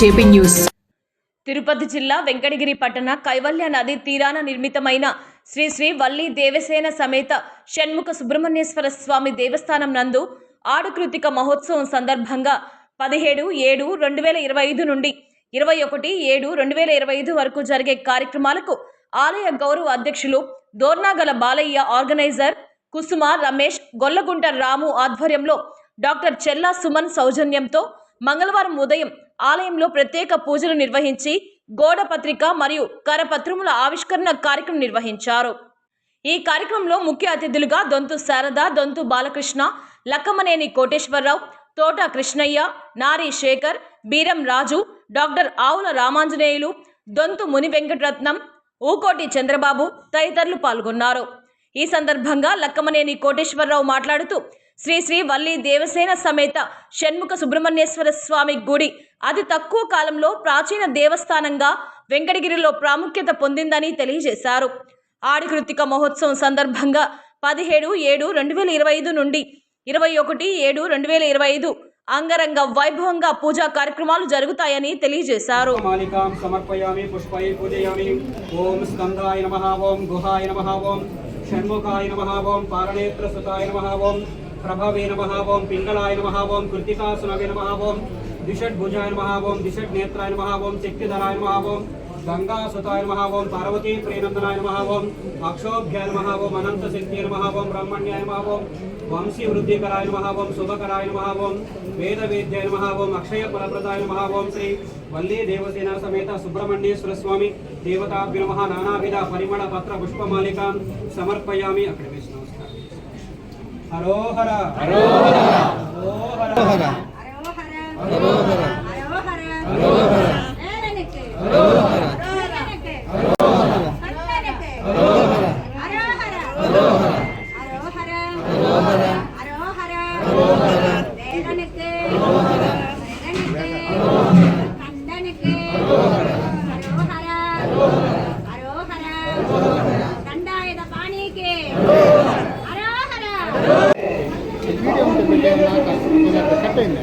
JP news. Tirupati జిల్లా వెంకటగిరి పట్టణ కైవల్య నది తీరాన నిర్మితమైన శ్రీ శ్రీ వల్లి దేవసేన సమేత షణ్ముఖ సుబ్రహ్మణ్యేశ్వర స్వామి దేవస్థానం నందు ఆడుకృతిక మహోత్సవం సందర్భంగా పదిహేడు ఏడు రెండు వేల ఇరవై ఐదు నుండి ఇరవై ఒకటి ఏడు రెండు వేల ఇరవై ఐదు వరకు జరిగే కార్యక్రమాలకు ఆలయ గౌరవ అధ్యక్షులు దోర్నాగల బాలయ్య ఆర్గనైజర్ కుసుమ రమేష్ గొల్లగుంట రాము ఆధ్వర్యంలో డాక్టర్ చెల్లా సుమన్ సౌజన్యంతో మంగళవారం ఉదయం ఆలయంలో ప్రత్యేక పూజలు నిర్వహించి గోడ పత్రిక మరియు కరపత్రముల ఆవిష్కరణ కార్యక్రమం నిర్వహించారు. ఈ కార్యక్రమంలో ముఖ్య అతిథులుగా దొంతు శారద దొంతు బాలకృష్ణ లక్కమనేని కోటేశ్వరరావు తోట కృష్ణయ్య నారి శేఖర్ బీరం రాజు డాక్టర్ ఆవుల రామాంజనేయులు దొంతు ముని వెంకటరత్నం ఊకోటి చంద్రబాబు తదితరులు పాల్గొన్నారు. ఈ సందర్భంగా లక్కమనేని కోటేశ్వరరావు మాట్లాడుతూ శ్రీ శ్రీ వల్లి దేవసేన సమేత షణ్ముఖ సుబ్రహ్మణ్యేశ్వర స్వామి గుడి. అతి తక్కువ కాలంలో ప్రాచీన దేవస్థానంగా వెంకటగిరిలో ప్రాముఖ్యత పొందిందని తెలియజేశారు. ఆడికృతిక మహోత్సవం సందర్భంగా పదిహేడు ఏడు రెండు వేల ఇరవై ఐదు నుండి ఇరవై ఒకటి ఏడు రెండు వేల ఇరవై ఐదు అంగరంగ వైభవంగా పూజా కార్యక్రమాలు జరుగుతాయని తెలియజేశారు. మాలికాं సమర్పయామి పుష్పై పూజయామి. ఓం స్కందాయ నమః ఓం గుహాయ నమః ఓం షణ్ముఖాయ నమః ఓం నమః ఓం ప్రభవే నమః ఓం పింగళాయ నమః ఓం కృతికాసునవే నమః ఓం ద్విషడ్భుజాయ నమః ఓం ద్విషడ్నేత్రాయ నమః ఓం శక్తిధరాయ నమః ఓం గంగాసుతాయ నమః ఓం పార్వతీ ప్రియనందనాయ నమః ఓం అక్షోభ్యాయ నమః ఓం అనంత శక్తియ నమః ఓం బ్రహ్మణ్యాయ నమః ఓం వంశీ వృద్ధికరాయ నమః ఓం శుభకరాయ నమః ఓం వేదవేద్యాయ నమః ఓం అక్షయ ఫలప్రదాయ నమః ఓం శ్రీ వల్లీ దేవసేన సమేత సుబ్రహ్మణ్యేశ్వర స్వామి దేవతాభ్య నమః నానావిధ పరిమళ పత్ర పుష్పమాలికాం సమర్పయామి అక్కడ ハローハラ。ハローハラ。ハローハラ。కట్ అయిందా?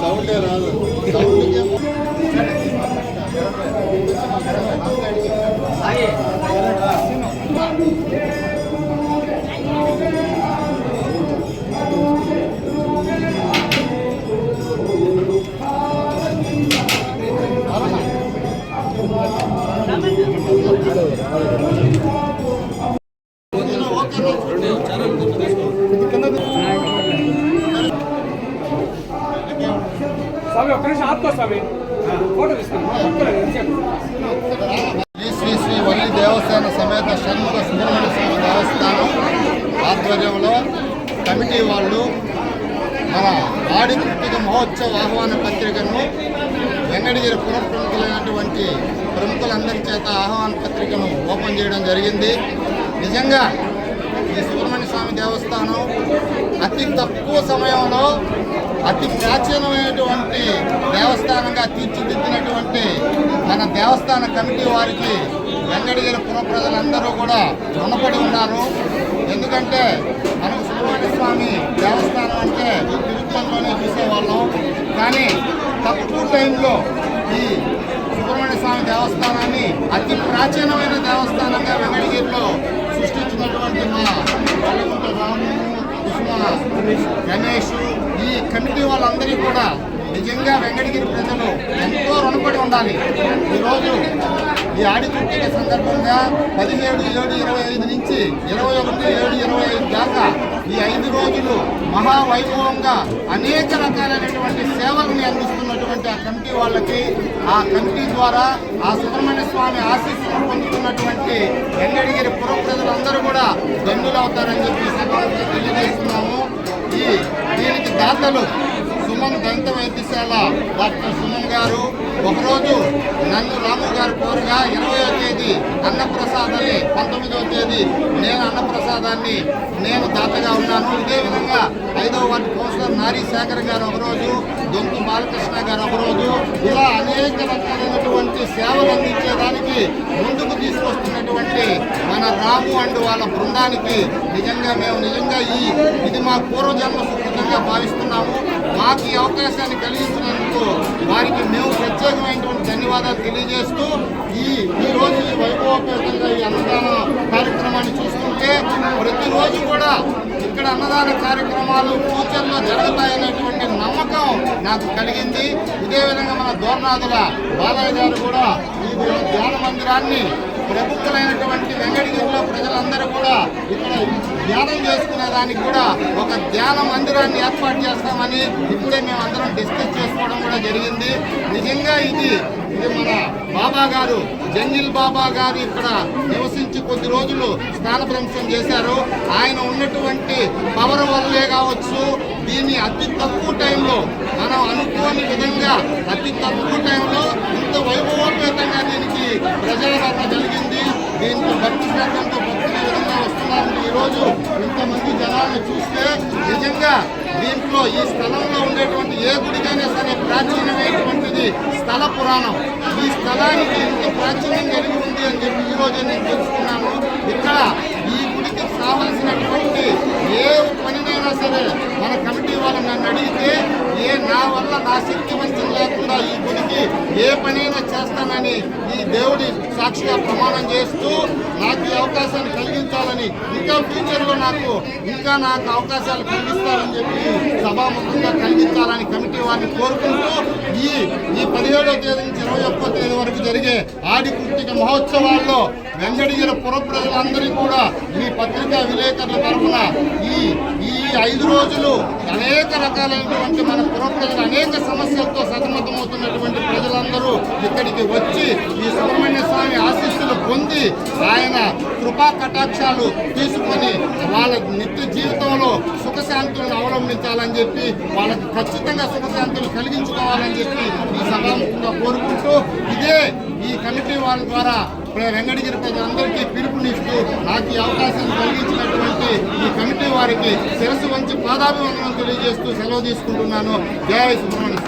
సౌండే రాదు సౌండ్ ఒక్క నిమిషం ఫోటో శ్రీ శ్రీ శ్రీ వల్లి దేవస్థాన సమేత షణ్ముఖ సుబ్రహ్మణ్య స్వామి దేవస్థానం ఆధ్వర్యంలో కమిటీ వాళ్ళు మన ఆడి మహోత్సవ ఆహ్వాన పత్రికను వెంకటగిరి పునఃప్రముఖులైనటువంటి ప్రముఖులందరి చేత ఆహ్వాన పత్రికను ఓపెన్ చేయడం జరిగింది. నిజంగా ఈ సుబ్రహ్మణ్య స్వామి దేవస్థానం అతి తక్కువ సమయంలో అతి ప్రాచీనమైనటువంటి దేవస్థానంగా తీర్చిదిద్దినటువంటి మన దేవస్థాన కమిటీ వారికి వెంకటగిరి పుర ప్రజలందరూ కూడా రుణపడి ఉన్నారు. ఎందుకంటే మనకు సుబ్రహ్మణ్య స్వామి దేవస్థానం అంటే తిరుపతిలోనే చూసేవాళ్ళం. కానీ తక్కువ టైంలో ఈ సుబ్రహ్మణ్య స్వామి దేవస్థానాన్ని అతి ప్రాచీనమైన దేవస్థానంగా వెంకటగిరిలో సృష్టించినటువంటి మా వల్లగుంట రాము కుసుమ గణేష్ ఈ కమిటీ వాళ్ళందరికీ కూడా నిజంగా వెంకటగిరి ప్రజలు ఎంతో రుణపడి ఉండాలి. ఈరోజు ఈ ఆడిపుట్టిన సందర్భంగా పదిహేడు ఏడు ఇరవై ఐదు నుంచి ఇరవై ఒకటి ఏడు ఇరవై ఐదు దాకా ఈ ఐదు రోజులు మహావైభవంగా అనేక రకాలైనటువంటి సేవల్ని అందిస్తున్నటువంటి ఆ కమిటీ వాళ్ళకి ఆ కమిటీ ద్వారా ఆ సుబ్రహ్మణ్య స్వామి ఆశీస్సులు పొందుతున్నటువంటి వెంకటగిరి పుర ప్రజలందరూ కూడా ధన్యులవుతారని చెప్పి తెలియజేస్తున్నాము. ఈ దీనికి దాతలు సుమన్ దంత వైద్యశాల డాక్టర్ సుమన్ గారు. ఒకరోజు నన్ను రాము గారు కోరుగా ఇరవయో తేదీ అన్నప్రసాదాన్ని పంతొమ్మిదవ తేదీ నేను అన్నప్రసాదాన్ని నేను దాతగా ఉన్నాను. ఇదే విధంగా ఐదవ వార్డు కౌన్సిలర్ నారీ శేఖర్ గారు ఒకరోజు దొంతు బాలకృష్ణ గారు ఒకరోజు ఇలా అనేక రకాలైనటువంటి సేవలు అందించేదానికి ముందుకు తీసుకొస్తున్నటువంటి మన రాము అండ్ వాళ్ళ బృందానికి నిజంగా మేము నిజంగా ఈ ఇది మా పూర్వజన్మ సుకృతంగా భావిస్తున్నాము. మాకు ఈ అవకాశాన్ని కలిగించినందుకు వారికి మేము ప్రత్యేకమైనటువంటి ధన్యవాదాలు తెలియజేస్తూ ఈ ఈ రోజు ఈ వైభవోపేతంగా ఈ అన్నదాన కార్యక్రమాన్ని చూస్తుంటే ప్రతిరోజు కూడా ఇక్కడ అన్నదాన కార్యక్రమాలు ఫ్యూచర్లో జరుగుతాయనేటువంటి నమ్మకం నాకు కలిగింది. ఇదే విధంగా మన దోర్నాథుల బాలయ్య గారు కూడా ఈ ధ్యాన మందిరాన్ని ప్రముఖులైనటువంటి వెంకటగిరిలో ప్రజలందరూ కూడా ఇక్కడ ధ్యానం చేసుకునే దానికి కూడా ఒక ధ్యాన మందిరాన్ని ఏర్పాటు చేస్తామని ఇప్పుడే మేము అందరం డిస్కస్ చేసుకోవడం కూడా జరిగింది. నిజంగా ఇది ఇది మన బాబా గారు జంగిల్ బాబా గారు ఇక్కడ నివసించి కొద్ది రోజులు స్థానభ్రంశం చేశారు. ఆయన ఉన్నటువంటి పవర్ వల్లే కావచ్చు దీన్ని అతి తక్కువ టైంలో మనం అనుకోని విధంగా అతి తక్కువ టైంలో ఇంత వైభవోపేతంగా దీనికి ప్రజాదరణ కలిగింది దీనికి భక్తి శ్రద్ధంతో భక్తులు ఈ విధంగా వస్తున్నారని ఈరోజు ఇంతమంది జనాలను చూస్తే నిజంగా దీంట్లో ఈ స్థలంలో ఉండేటువంటి ఏ గుడికైనా సరే ప్రాచీనమైనటువంటిది స్థల పురాణం. ఈ స్థలానికి ఇంత ప్రాచీనం కలిగి ఉంది అని చెప్పి ఈరోజు నేను తెలుసుకున్నాను. ఇక్కడ ఈ గుడికి కావలసినటువంటి ఏ పనినైనా సరే మన కమిటీ వాళ్ళు నన్ను అడిగితే ఏ నా వల్ల నా శక్తి వంచన లేకుండా ఈ గుడికి ఏ పనైనా చేస్తానని ఈ దేవుడి సాక్షిగా ప్రమాణం చేస్తూ నాకు ఈ అవకాశాన్ని కలిగించాలని ఇంకా ఫ్యూచర్లో నాకు ఇంకా నాకు అవకాశాలు కలిగిస్తారని చెప్పి సభాముఖంగా కలిగించాలని కమిటీ వారిని కోరుకుంటూ ఈ ఈ పదిహేడో తేదీ నుంచి ఇరవై ఒక్కో తేదీ వరకు జరిగే ఆడి కృతిక మహోత్సవాల్లో వెంగడిగిరి పుర ప్రజలందరికీ కూడా ఈ పత్రికా విలేకరుల తరఫున ఈ ఈ ఐదు రోజులు అనేక రకాలైనటువంటి మన పురప్రజలు అనేక సమస్యలతో సతమతమవుతున్నటువంటి ప్రజలందరూ ఇక్కడికి వచ్చి ఈ సుబ్రహ్మణ్య స్వామి ఆశీస్సులు పొంది ఆయన కృపా కటాక్షాలు తీసుకొని వాళ్ళ నిత్య జీవితంలో సుఖశాంతులను అవలంబించాలని చెప్పి వాళ్ళకి ఖచ్చితంగా సుఖశాంతులు కలిగించుకోవాలని చెప్పి ఈ సభాముఖంగా కోరుకుంటూ ఇదే ఈ కమిటీ వాళ్ళ ద్వారా వెంకటగిరి ప్రజలందరికీ పిలుపునిస్తూ నాకు ఈ అవకాశం కలిగించినటువంటి ఈ కమిటీ వారికి శిరస్సు వంచి పాదాభివందనం తెలియజేస్తూ సెలవు తీసుకుంటున్నాను. జయ సుబ్రహ్మణ్య